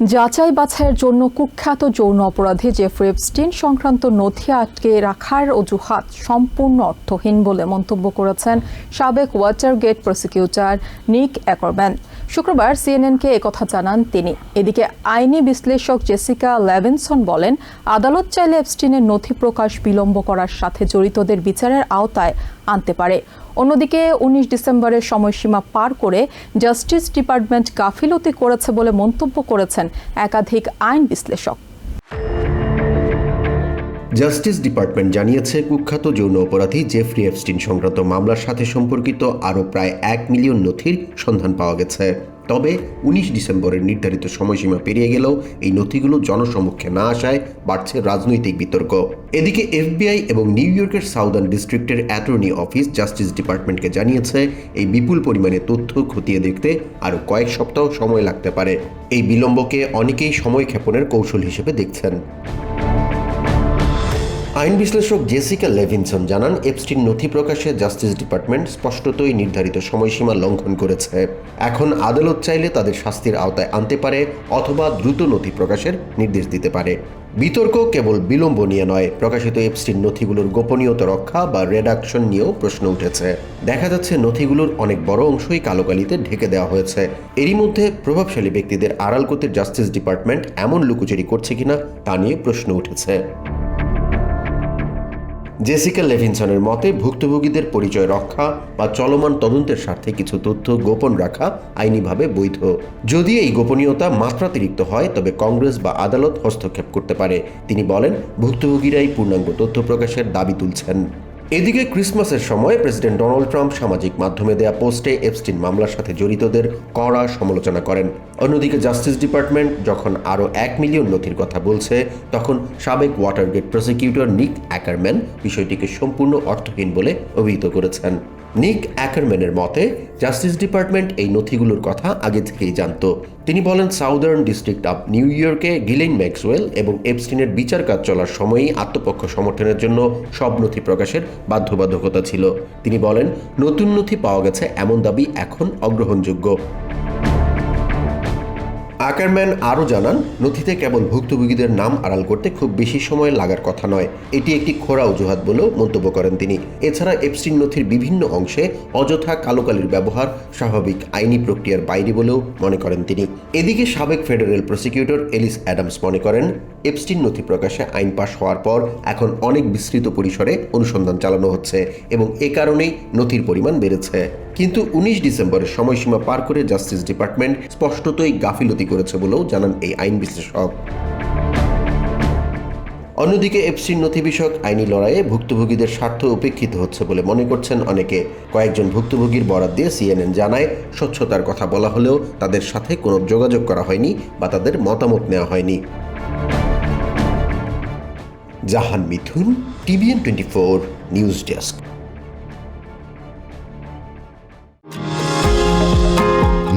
যাচাই বাছাইয়ের জন্য কুখ্যাত যৌন অপরাধী জেফ্রি সংক্রান্ত নথি আটকে রাখার অজুহাত সম্পূর্ণ অর্থহীন বলে মন্তব্য করেছেন সাবেক ওয়াটারগেট প্রসিকিউটর নিক অ্যাকরম্যান। শুক্রবার সিএনএনকে একথা জানান তিনি। এদিকে আইনি বিশ্লেষক জেসিকা লেভিনসন বলেন, আদালত চাইলে এপস্টিনের নথি প্রকাশ বিলম্ব করার সাথে জড়িতদের বিচারের আওতায় আনতে পারে। অন্যদিকে উনিশ ডিসেম্বরের সময়সীমা পার করে জাস্টিস ডিপার্টমেন্ট গাফিলতি করেছে বলে মন্তব্য করেছেন একাধিক আইন বিশ্লেষক। জাস্টিস ডিপার্টমেন্ট জানিয়েছে, কুখ্যাত যৌন অপরাধী জেফরি এফস্টিন সংক্রান্ত মামলার সাথে সম্পর্কিত আরও প্রায় এক মিলিয়ন নথির সন্ধান পাওয়া গেছে। তবে উনিশ ডিসেম্বরের নির্ধারিত সময়সীমা পেরিয়ে গেলেও এই নথিগুলো জনসমক্ষে না আসায় বাড়ছে রাজনৈতিক বিতর্ক। এদিকে এফবিআই এবং নিউ ইয়র্কের সাউদার্ন ডিস্ট্রিক্টের অ্যাটর্নি অফিস জাস্টিস ডিপার্টমেন্টকে জানিয়েছে, এই বিপুল পরিমাণে তথ্য খতিয়ে দেখতে আরও কয়েক সপ্তাহ সময় লাগতে পারে। এই বিলম্বকে অনেকেই সময় ক্ষেপণের কৌশল হিসেবে দেখছেন। আইন বিশ্লেষক জেসিকা লেভিনসন জানান, এপস্টিন নথি প্রকাশে জাস্টিস ডিপার্টমেন্ট স্পষ্টতই নির্ধারিত সময়সীমা লঙ্ঘন করেছে। এখন আদালত চাইলে তাদের শাস্তির আওতায় আনতে পারে অথবা দ্রুত নথি প্রকাশের নির্দেশ দিতে পারে। বিতর্ক কেবল বিলম্ব নিয়ে নয়, প্রকাশিত এপস্টিন নথিগুলোর গোপনীয়তা রক্ষা বা রেডাকশন নিয়েও প্রশ্ন উঠেছে। দেখা যাচ্ছে নথিগুলোর অনেক বড় অংশই কালোকালিতে ঢেকে দেওয়া হয়েছে। এরই মধ্যে প্রভাবশালী ব্যক্তিদের আড়াল করতে জাস্টিস ডিপার্টমেন্ট এমন লুকোচুরি করছে কিনা তা নিয়ে প্রশ্ন উঠেছে। জেসিকা লেভিনসনের মতে, ভুক্তভোগীদের পরিচয় রক্ষা বা চলমান তদন্তের স্বার্থে কিছু তথ্য গোপন রাখা আইনিভাবে বৈধ। যদি এই গোপনীয়তা মাত্রাতিরিক্ত হয়, তবে কংগ্রেস বা আদালত হস্তক্ষেপ করতে পারে। তিনি বলেন, ভুক্তভোগীরাই পূর্ণাঙ্গ তথ্য প্রকাশের দাবি তুলছেন। এদিকে ক্রিসমাসের সময় প্রেসিডেন্ট ডোনাল্ড ট্রাম্প সামাজিক মাধ্যমে দেয়া পোস্টে এপস্টিন মামলার সাথে জড়িতদের কড়া সমালোচনা করেন। অন্যদিকে জাস্টিস ডিপার্টমেন্ট যখন আরও এক মিলিয়ন নথির কথা বলছে, তখন সাবেক ওয়াটারগেট প্রসিকিউটর নিক অ্যাকারম্যান বিষয়টিকে সম্পূর্ণ অর্থহীন বলে অভিহিত করেছেন। নিক অ্যাকারম্যানের মতে, জাস্টিস ডিপার্টমেন্ট এই নথিগুলোর কথা আগে থেকেই জানত। তিনি বলেন, সাউদার্ন ডিস্ট্রিক্ট অব নিউ ইয়র্কে গিলেন ম্যাক্সওয়েল এবং এপস্টিনের বিচার কাজ চলার সময়ই আত্মপক্ষ সমর্থনের জন্য সব নথি প্রকাশের বাধ্যবাধকতা ছিল। তিনি বলেন নতুন নথি পাওয়া গেছে এমন দাবি এখন অগ্রহণযোগ্য। আকারম্যান আরও জানান, নথিতে কেবল ভুক্তভোগীদের নাম আড়াল করতে খুব বেশি সময় লাগার কথা নয়। এটি একটি খোরা অজুহাত বলেও মন্তব্য করেন তিনি। এছাড়া এপস্টিন নথির বিভিন্ন অংশে অযথা কালোকালির ব্যবহার স্বাভাবিক আইনি প্রক্রিয়ার বাইরে বলেও মনে করেন তিনি। এদিকে সাবেক ফেডারেল প্রসিকিউটর এলিস অ্যাডামস মনে করেন এপস্টিন নথি প্রকাশে আইন পাশ হওয়ার পর এখন অনেক বিস্তৃত পরিসরে অনুসন্ধান চালানো হচ্ছে এবং এ কারণেই নথির পরিমাণ বেড়েছে। কিন্তু উনিশ ডিসেম্বরের সময়সীমা পার করে জাস্টিস ডিপার্টমেন্ট স্পষ্টতই গাফিলতি করেছে বলেও জানান এই আইন বিশ্লেষক। অন্যদিকে এফসির নথি বিষয়ক আইনি লড়াইয়ে ভুক্তভোগীদের স্বার্থ উপেক্ষিত হচ্ছে বলে মনে করছেন অনেকে। কয়েকজন ভুক্তভোগীর বরাদ দিয়ে সিএনএন জানায়, স্বচ্ছতার কথা বলা হলেও তাদের সাথে কোনো যোগাযোগ করা হয়নি বা তাদের মতামত নেওয়া হয়নি। Jahan Mithun, TVN twenty four news desk.